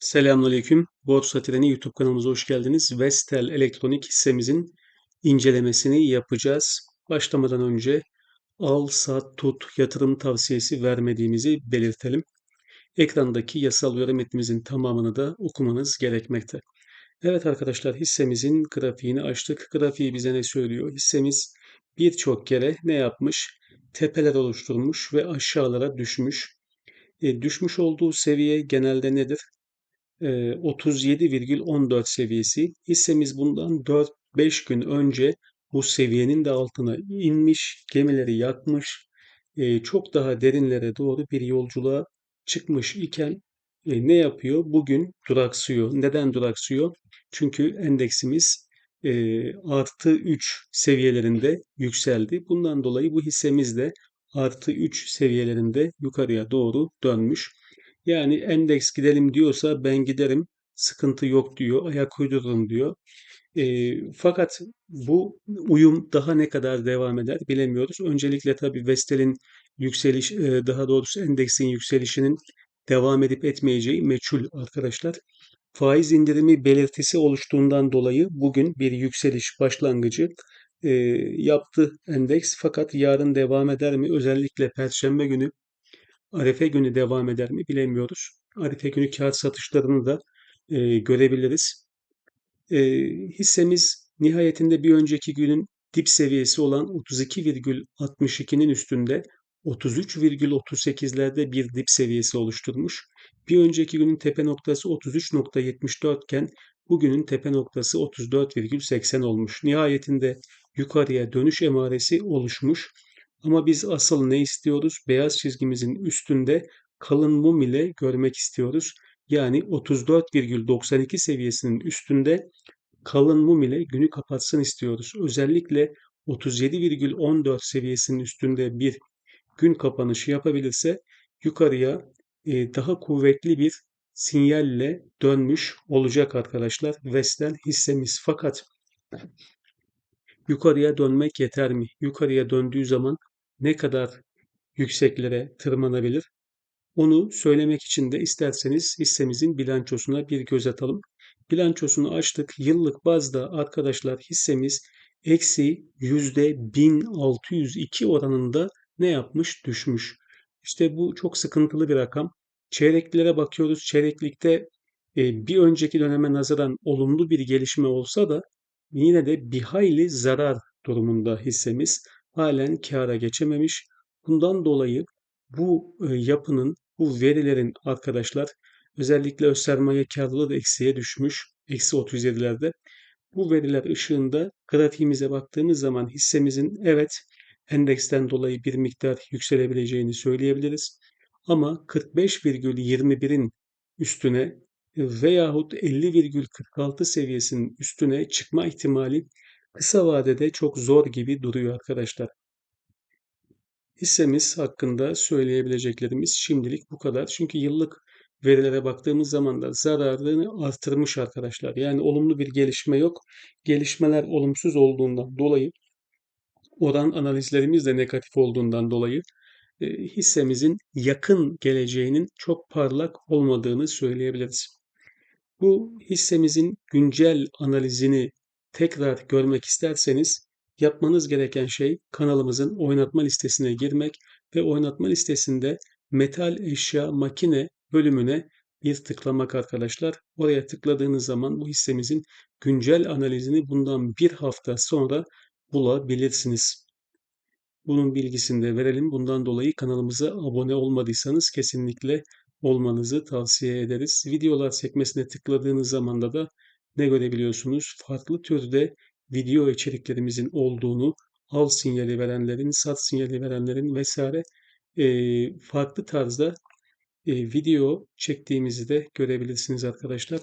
Selamünaleyküm. Borsa Treni YouTube kanalımıza hoş geldiniz. Vestel Elektronik hissemizin incelemesini yapacağız. Başlamadan önce al, sat, tut yatırım tavsiyesi vermediğimizi belirtelim. Ekrandaki yasal uyarı metnimizin tamamını da okumanız gerekmekte. Evet arkadaşlar hissemizin grafiğini açtık. Grafiği bize ne söylüyor? Hissemiz birçok kere ne yapmış? Tepeler oluşturmuş ve aşağılara düşmüş. E, düşmüş olduğu seviye genelde nedir? 37,14 seviyesi. Hissemiz bundan 4-5 gün önce bu seviyenin de altına inmiş, gemileri yakmış, çok daha derinlere doğru bir yolculuğa çıkmış iken ne yapıyor? Bugün duraksıyor. Neden duraksıyor? Çünkü endeksimiz artı 3 seviyelerinde yükseldi. Bundan dolayı bu hissemiz de artı 3 seviyelerinde yukarıya doğru dönmüş. Yani endeks gidelim diyorsa ben giderim, sıkıntı yok diyor, ayak uydururum diyor. E, fakat bu uyum daha ne kadar devam eder bilemiyoruz. Öncelikle tabii Vestel'in yükseliş, e, daha doğrusu endeksin yükselişinin devam edip etmeyeceği meçhul arkadaşlar. Faiz indirimi belirtisi oluştuğundan dolayı bugün bir yükseliş başlangıcı e, yaptı endeks. Fakat yarın devam eder mi? Özellikle Perşembe günü Arife günü devam eder mi bilemiyoruz. Arife günü kağıt satışlarını da e, görebiliriz. E, hissemiz nihayetinde bir önceki günün dip seviyesi olan 32,62'nin üstünde 33,38'lerde bir dip seviyesi oluşturmuş. Bir önceki günün tepe noktası 33.74 iken bugünün tepe noktası 34,80 olmuş. Nihayetinde yukarıya dönüş emaresi oluşmuş. Ama biz asıl ne istiyoruz? Beyaz çizgimizin üstünde kalın mum ile görmek istiyoruz. Yani 34,92 seviyesinin üstünde kalın mum ile günü kapatsın istiyoruz. Özellikle 37,14 seviyesinin üstünde bir gün kapanışı yapabilirse yukarıya e, daha kuvvetli bir sinyalle dönmüş olacak arkadaşlar. Vestel hissemiz fakat yukarıya dönmek yeter mi? Yukarıya döndüğü zaman ne kadar yükseklere tırmanabilir? Onu söylemek için de isterseniz hissemizin bilançosuna bir göz atalım. Bilançosunu açtık. Yıllık bazda arkadaşlar hissemiz eksi yüzde 1602 oranında ne yapmış? Düşmüş. İşte bu çok sıkıntılı bir rakam. Çeyreklere bakıyoruz. Çeyreklikte e, bir önceki döneme nazaran olumlu bir gelişme olsa da yine de bir hayli zarar durumunda hissemiz halen kâra geçememiş. Bundan dolayı bu e, yapının, bu verilerin arkadaşlar özellikle öz sermaye karlılığı da eksiye düşmüş. Eksi 37'lerde. Bu veriler ışığında grafiğimize baktığımız zaman hissemizin evet endeksten dolayı bir miktar yükselebileceğini söyleyebiliriz. Ama 45,21'in üstüne veyahut 50,46 seviyesinin üstüne çıkma ihtimali kısa vadede çok zor gibi duruyor arkadaşlar. Hissemiz hakkında söyleyebileceklerimiz şimdilik bu kadar. Çünkü yıllık verilere baktığımız zaman da zararını artırmış arkadaşlar. Yani olumlu bir gelişme yok. Gelişmeler olumsuz olduğundan dolayı oran analizlerimiz de negatif olduğundan dolayı e, hissemizin yakın geleceğinin çok parlak olmadığını söyleyebiliriz. Bu hissemizin güncel analizini tekrar görmek isterseniz yapmanız gereken şey kanalımızın oynatma listesine girmek ve oynatma listesinde metal eşya makine bölümüne bir tıklamak arkadaşlar. Oraya tıkladığınız zaman bu hissemizin güncel analizini bundan bir hafta sonra bulabilirsiniz. Bunun bilgisini de verelim. Bundan dolayı kanalımıza abone olmadıysanız kesinlikle olmanızı tavsiye ederiz. Videolar sekmesine tıkladığınız zaman da ne görebiliyorsunuz? Farklı türde video içeriklerimizin olduğunu, al sinyali verenlerin, sat sinyali verenlerin vesaire e, farklı tarzda e, video çektiğimizi de görebilirsiniz arkadaşlar.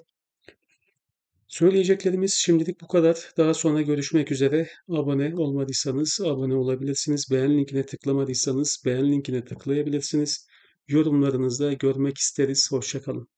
Söyleyeceklerimiz şimdilik bu kadar. Daha sonra görüşmek üzere. Abone olmadıysanız abone olabilirsiniz. Beğen linkine tıklamadıysanız beğen linkine tıklayabilirsiniz. Yorumlarınızda görmek isteriz. Hoşçakalın.